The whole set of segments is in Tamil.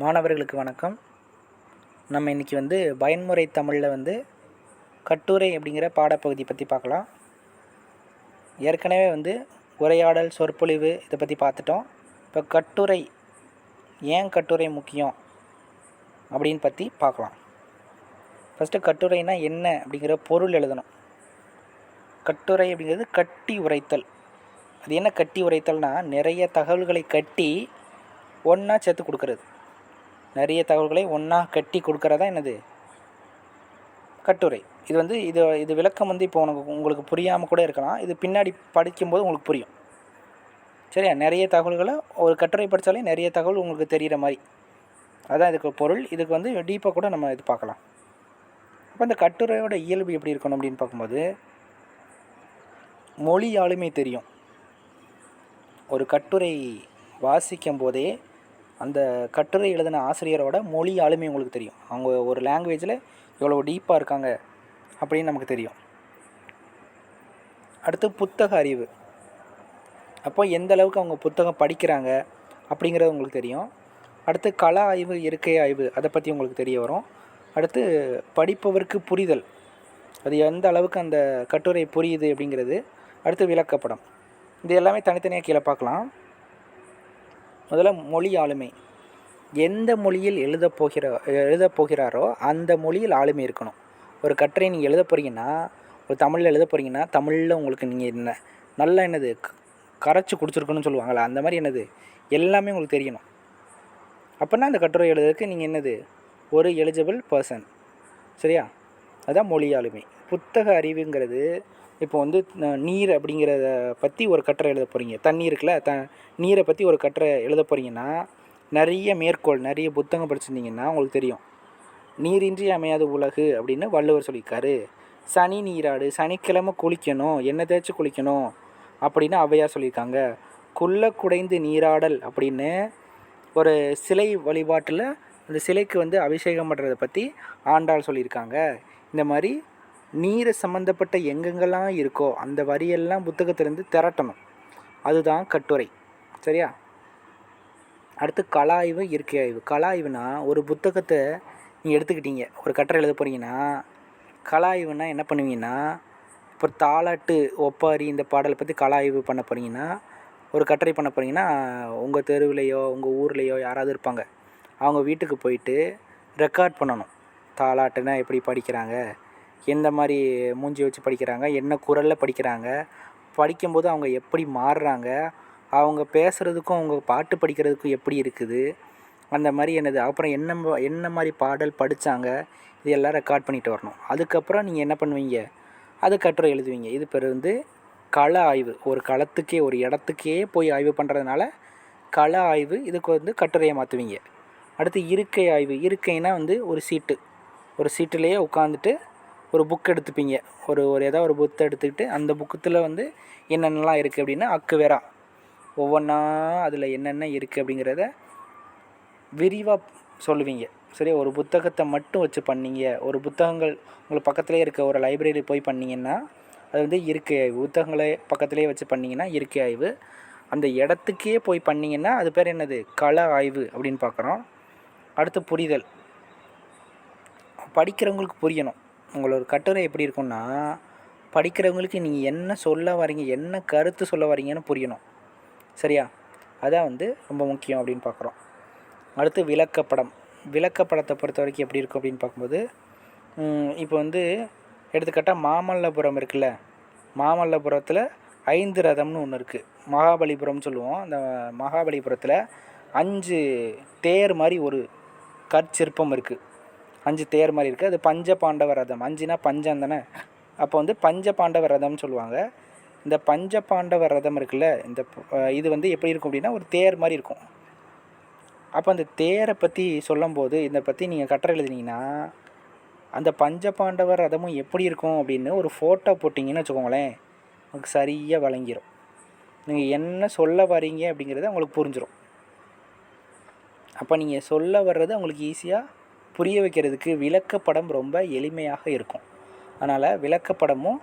மாணவர்களுக்கு வணக்கம். நம்ம இன்றைக்கி வந்து பயன்முறை தமிழில் வந்து கட்டுரை அப்படிங்கிற பாடப்பகுதி பற்றி பார்க்கலாம். ஏற்கனவே வந்து உரையாடல் சொற்பொழிவு இதை பற்றி பார்த்துட்டோம். இப்போ கட்டுரை ஏன் கட்டுரை முக்கியம் அப்படின்னு பற்றி பார்க்கலாம். ஃபஸ்ட்டு கட்டுரைனா என்ன அப்படிங்கிற பொருள் எழுதணும். கட்டுரை அப்படிங்கிறது கட்டி உரைத்தல். அது என்ன கட்டி உரைத்தல்னால் நிறைய தகவல்களை கட்டி ஒன்றா சேர்த்து கொடுக்கறது. நிறைய தகவல்களை ஒன்றா கட்டி கொடுக்கறதா என்னது? கட்டுரை. இது வந்து இது இது விளக்கம் வந்து இப்போ உனக்கு உங்களுக்கு புரியாமல் கூட இருக்கலாம். இது பின்னாடி படிக்கும்போது உங்களுக்கு புரியும். சரியா? நிறைய தகவல்களை ஒரு கட்டுரை படித்தாலே நிறைய தகவல் உங்களுக்கு தெரிகிற மாதிரி. அதான் இதுக்கு பொருள். இதுக்கு வந்து டீப்பாக கூட நம்ம இது பார்க்கலாம். அப்போ இந்த கட்டுரையோட இயல்பு எப்படி இருக்கணும் அப்படின்னு பார்க்கும்போது மொழி ஆளுமை தெரியும். ஒரு கட்டுரை வாசிக்கும் போதே அந்த கட்டுரை எழுதின ஆசிரியரோட மொழி ஆளுமை உங்களுக்கு தெரியும். அவங்க ஒரு லாங்குவேஜில் எவ்வளோ டீப்பாக இருக்காங்க அப்படின்னு நமக்கு தெரியும். அடுத்து புத்தக அறிவு. அப்போ எந்த அளவுக்கு அவங்க புத்தகம் படிக்கிறாங்க அப்படிங்கிறது உங்களுக்கு தெரியும். அடுத்து கள ஆய்வு இயற்கை ஆய்வு அதை பற்றி உங்களுக்கு தெரிய வரும். அடுத்து படிப்பவருக்கு புரிதல். அது எந்த அளவுக்கு அந்த கட்டுரை புரியுது அப்படிங்கிறது. அடுத்து விளக்கப்படம். இது எல்லாமே தனித்தனியாக கீழே பார்க்கலாம். முதல்ல மொழி ஆளுமை. எந்த மொழியில் எழுத போகிற எழுத போகிறாரோ அந்த மொழியில் ஆளுமை இருக்கணும். ஒரு கட்டுரை நீங்கள் எழுத போகிறீங்கன்னா ஒரு தமிழில் எழுத போகிறீங்கன்னா தமிழில் உங்களுக்கு நீங்கள் என்ன நல்லா என்னது கரைச்சி குடிச்சிருக்கணும்னு சொல்லுவாங்கள்ல அந்த மாதிரி என்னது எல்லாமே உங்களுக்கு தெரியணும். அப்படின்னா அந்த கட்டுரை எழுதுறதுக்கு நீங்கள் என்னது ஒரு எலிஜிபிள் பர்சன் சரியா? அதுதான் மொழி ஆளுமை. புத்தக அறிவுங்கிறது இப்போ வந்து நீர் அப்படிங்கிறத பற்றி ஒரு கட்டுரை எழுத போகிறீங்க தண்ணி இருக்குல்ல த நீரை பற்றி ஒரு கட்டுரை எழுத போகிறீங்கன்னா நிறைய மேற்கோள் நிறைய புத்தகம் படிச்சிருந்தீங்கன்னா உங்களுக்கு தெரியும். நீரின்றி அமையாத உலகு அப்படின்னு வள்ளுவர் சொல்லியிருக்காரு. சனி நீராடு சனிக்கிழமை குளிக்கணும் எண்ணெய் தேய்ச்சி குளிக்கணும் அப்படின்னு ஔவையார் சொல்லியிருக்காங்க. குள்ள குடைந்து நீராடல் அப்படின்னு ஒரு சிலை வழிபாட்டில் அந்த சிலைக்கு வந்து அபிஷேகம் பண்ணுறதை பற்றி ஆண்டாள் சொல்லியிருக்காங்க. இந்த மாதிரி நீர் சம்மந்தப்பட்ட எங்கெங்கெல்லாம் இருக்கோ அந்த வரியெல்லாம் புத்தகத்திலேருந்து திரட்டணும். அதுதான் கட்டுரை. சரியா? அடுத்து கலாய்வு இயற்கை ஆய்வு. கலாய்வுனா ஒரு புத்தகத்தை நீங்கள் எடுத்துக்கிட்டீங்க. ஒரு கட்டுரை எழுத போகிறீங்கன்னா கலாய்வுனா என்ன பண்ணுவீங்கன்னா இப்போ தாலாட்டு ஒப்பாரி இந்த பாடலை பற்றி கலாய்வு பண்ண போகிறீங்கன்னா ஒரு கட்டுரை பண்ண போகிறீங்கன்னா உங்கள் தெருவிலையோ உங்கள் ஊர்லேயோ யாராவது இருப்பாங்க. அவங்க வீட்டுக்கு போயிட்டு ரெக்கார்ட் பண்ணணும். தாலாட்டுனா எப்படி படிக்கிறாங்க? எந்த மாதிரி மூஞ்சி வச்சு படிக்கிறாங்க என்ன குரலில் படிக்கிறாங்க படிக்கும்போது அவங்க எப்படி மாறுறாங்க அவங்க பேசுகிறதுக்கும் அவங்க பாட்டு படிக்கிறதுக்கும் எப்படி இருக்குது அந்த மாதிரி என்னது அப்புறம் என்ன என்ன மாதிரி பாடல் படித்தாங்க இது எல்லாம் ரெக்கார்ட் பண்ணிட்டு வரணும். அதுக்கப்புறம் நீங்கள் என்ன பண்ணுவீங்க? அது கட்டுரை எழுதுவீங்க. இது பேர் வந்து கள ஆய்வு. ஒரு களத்துக்கே ஒரு இடத்துக்கே போய் ஆய்வு பண்ணுறதுனால கள ஆய்வு இதுக்கு வந்து கட்டுரையை மாற்றுவீங்க அடுத்து இருக்கை ஆய்வு. இருக்கைனா வந்து ஒரு சீட்டு. ஒரு சீட்டுலேயே உட்காந்துட்டு ஒரு புக் எடுத்துப்பீங்க. ஒரு ஒரு ஏதாவது ஒரு புத்தை எடுத்துக்கிட்டு அந்த புக்கத்தில் வந்து என்னென்னலாம் இருக்குது அப்படின்னா அக்குவேரா ஒவ்வொன்றா அதில் என்னென்ன இருக்குது அப்படிங்கிறத விரிவாக சொல்லுவீங்க. சரி ஒரு புத்தகத்தை மட்டும் வச்சு பண்ணீங்க. ஒரு புத்தகங்கள் உங்களுக்கு பக்கத்துலேயே இருக்க ஒரு லைப்ரரி போய் பண்ணிங்கன்னா அது வந்து இருக்கை ஆய்வு. புத்தகங்களை பக்கத்துலேயே வச்சு பண்ணிங்கன்னா இருக்கை ஆய்வு. அந்த இடத்துக்கே போய் பண்ணிங்கன்னா அது பேர் என்னது? கள ஆய்வு அப்படின்னு பார்க்குறோம். அடுத்து புரிதல். படிக்கிறவங்களுக்கு புரியணும். உங்களோட கட்டுரை எப்படி இருக்கும்னா படிக்கிறவங்களுக்கு நீங்கள் என்ன சொல்ல வரீங்க என்ன கருத்து சொல்ல வரீங்கன்னு புரியணும். சரியா? அதான் வந்து ரொம்ப முக்கியம் அப்படின்னு பார்க்குறோம். அடுத்து விளக்கப்படம். விளக்கப்படத்தை பொறுத்த வரைக்கும் எப்படி இருக்கும் அப்படின்னு பார்க்கும்போது இப்போ வந்து எடுத்துக்காட்டால் மாமல்லபுரம் இருக்குல்ல? மாமல்லபுரத்தில் ஐந்து ரதம்னு ஒன்று இருக்குது மகாபலிபுரம்னு சொல்லுவோம். அந்த மகாபலிபுரத்தில் அஞ்சு தேர் மாதிரி ஒரு கற்சிற்பம் இருக்குது அஞ்சு தேர் மாதிரி இருக்குது அது பஞ்ச பாண்டவ ரதம். அஞ்சுனா பஞ்சம் தானே? அப்போ வந்து பஞ்ச பாண்டவ ரதம்னு சொல்லுவாங்க. இந்த பஞ்ச பாண்டவ ரதம் இருக்குல்ல இந்த இது வந்து எப்படி இருக்கும் அப்படின்னா ஒரு தேர் மாதிரி இருக்கும். அப்போ அந்த தேரை பற்றி சொல்லும்போது இதை பற்றி நீங்கள் கட்டுரை எழுதினீங்கன்னா அந்த பஞ்ச பாண்டவ ரதமும் எப்படி இருக்கும் அப்படின்னு ஒரு ஃபோட்டோ போட்டிங்கன்னு வச்சுக்கோங்களேன் உங்களுக்கு சரியாக வழங்கிடும் நீங்கள் என்ன சொல்ல வரீங்க அப்படிங்கிறது உங்களுக்கு புரிஞ்சிடும் அப்போ நீங்கள் சொல்ல வர்றது உங்களுக்கு ஈஸியாக புரிய வைக்கிறதுக்கு விளக்கப்படம் ரொம்ப எளிமையாக இருக்கும். அதனால் விளக்கப்படமும்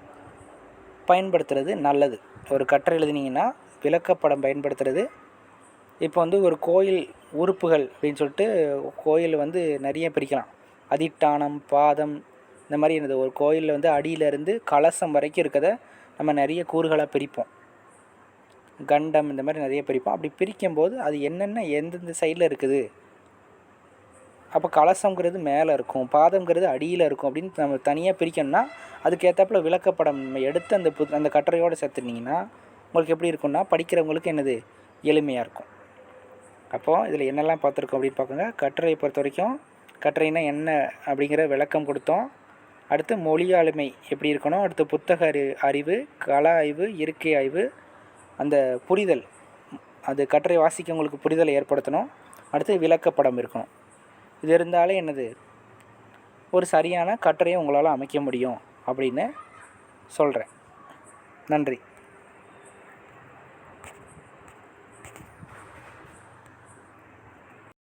பயன்படுத்துறது நல்லது. ஒரு கட்டுரை எழுதுனீங்கன்னா விளக்கப்படம் பயன்படுத்துறது. இப்போ வந்து ஒரு கோயில் உறுப்புகள் அப்படின்னு சொல்லிட்டு கோயில் வந்து நிறைய பிரிக்கலாம். அதிட்டானம் பாதம் இந்த மாதிரி என்னது ஒரு கோயிலில் வந்து அடியிலேருந்து கலசம் வரைக்கும் இருக்கிறத நம்ம நிறைய கூறுகளாக பிரிப்போம். கண்டம் இந்த மாதிரி நிறைய பிரிப்போம். அப்படி பிரிக்கும்போது அது என்னென்ன எந்தெந்த சைடில் இருக்குது? அப்போ கலசங்கிறது மேலே இருக்கும் பாதம்ங்கிறது அடியில் இருக்கும் அப்படின்னு நம்ம தனியாக பிரிக்கணும்னா அதுக்கேற்றாப்புல விளக்கப்படம் நம்ம எடுத்து அந்த பு அந்த கட்டுரையோடு சேர்த்துனீங்கன்னா உங்களுக்கு எப்படி இருக்கும்னா படிக்கிறவங்களுக்கு என்னது? எளிமையாக இருக்கும். அப்போது இதில் என்னெல்லாம் பார்த்துருக்கோம் அப்படின்னு பார்க்குங்க கட்டுரையை பொறுத்த வரைக்கும் கட்டுரைனா என்ன அப்படிங்கிற விளக்கம் கொடுத்தோம். அடுத்து மொழி ஆளுமை எப்படி இருக்கணும்? அடுத்து புத்தக அறி அறிவு கல ஆய்வு இயற்கை ஆய்வு அந்த புரிதல் அது கட்டுரை வாசிக்கவங்களுக்கு புரிதலை ஏற்படுத்தணும். அடுத்து விளக்கப்படம் இருக்கணும். இது இருந்தாலே என்னது? ஒரு சரியான கட்டுரையை உங்களால் அமைக்க முடியும் அப்படின்னு சொல்கிறேன் நன்றி.